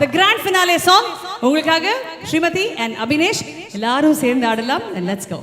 த grand finale song உங்களுக்காக Srimathi and Abinesh எல்லாரும் சேர்ந்து ஆடலாம். Let's go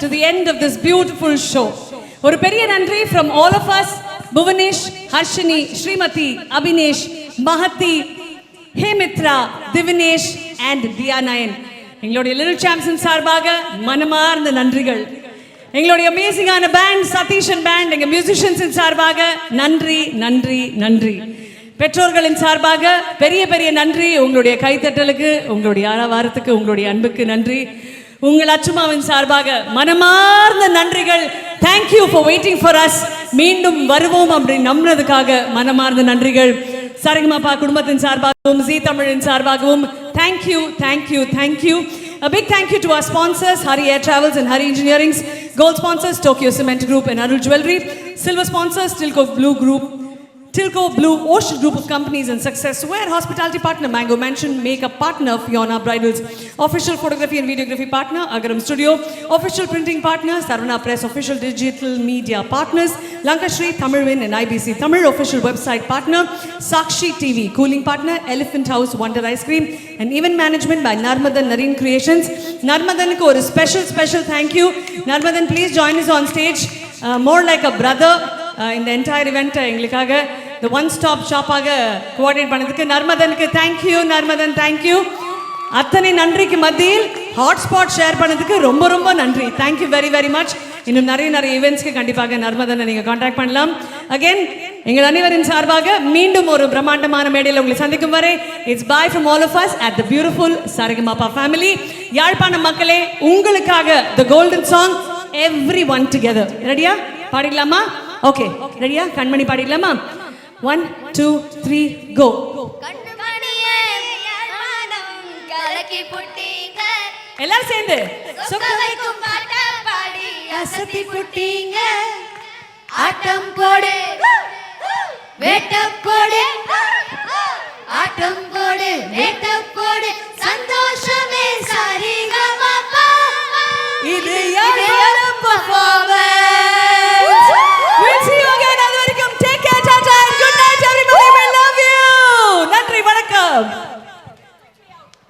to the end of this beautiful show. ஒரு பெரிய நன்றி from all of us, Bhuvanesh, Harshini, Srimathi, Abinesh, Mahathi, Hemitra, Divinesh and Diya Nayan. எங்களுடைய little Samson சார்பாக மனமார்ந்த நன்றிகள். எங்களுடைய அமேசிங்கான பேண்ட் சதீஷன் பேண்ட் எங்க மியூசிஷியன்ஸின் சார்பாக நன்றி நன்றி நன்றி. பெற்றோர்களின் சார்பாக பெரிய பெரிய நன்றி. உங்களுடைய கைத்தட்டலுக்கு உங்களுடைய ஆரவாரத்துக்கு உங்களுடைய அன்புக்கு நன்றி. உங்கள் அச்சுமாவின் சார்பாக மனமார்ந்த நன்றிகள் thank you for waiting for us மீண்டும் வருவோம் அப்படின்னு நம்புறதுக்காக மனமார்ந்த நன்றிகள் சரிகமாப்பா குடும்பத்தின் சார்பாகவும் ஜி தமிழின் சார்பாகவும் thank you thank you thank you A big thank you to our sponsors, Hari Air Travels and Hari Engineering's gold sponsors, Tokyo Cement Group and Arul Jewelry, silver sponsors, Tilco Blue Group, Tilco Blue Ocean Group of Companies and Success Wear Hospitality Partner, Mango Mansion, Makeup Partner, Fiona Bridals, Official Photography and Videography Partner, Agaram Studio, Official Printing Partner, Sarvana Press, Official Digital Media Partners, Lankashri, Tamilwin and IBC Tamil Official Website Partner, Sakshi TV, Cooling Partner, Elephant House, Wonder Ice Cream, and Event Management by Narmadan Nareen Creations. Narmadan ko a special, special thank you. Narmadan, please join us on stage. Uh, more like a brother. uh, இந்த entire event எங்களுக்காக இந்த one stop ஷாப்பாக coordinate பண்ணதுக்கு நர்மதனுக்கு thank you Narmathan thank you அத்தனை நன்றிக்கு மத்தியில் hotspot share பண்ணதுக்கு ரொம்ப ரொம்ப நன்றி. தேங்க்யூ வெரி வெரி மச் இன்னும் நிறைய நிறைய ஈவெண்ட்ஸ்க்கு கண்டிப்பாக நர்மதனை நீங்கள் காண்டாக்ட் பண்ணலாம். அகைன் எங்கள் அனைவரின் சார்பாக மீண்டும் ஒரு பிரம்மாண்டமான மேடையில் உங்களை சந்திக்கும் வரை it's bye from all of us at the beautiful Saregamapa family யாழ்ப்பாண மக்களே உங்களுக்காக the golden song everyone together ரெடியா பாடிடலாமா? ஓகே ரெடியா கண்மணி பாடிடலாமா? ஒன் டூ த்ரீ கோ எல்லாரும் சேர்ந்து. அசத்தி புட்டீங்க. ஆட்டம் போடு. வேட்டம் போடு. ஆட்டம் போடு வேட்டம் போடு.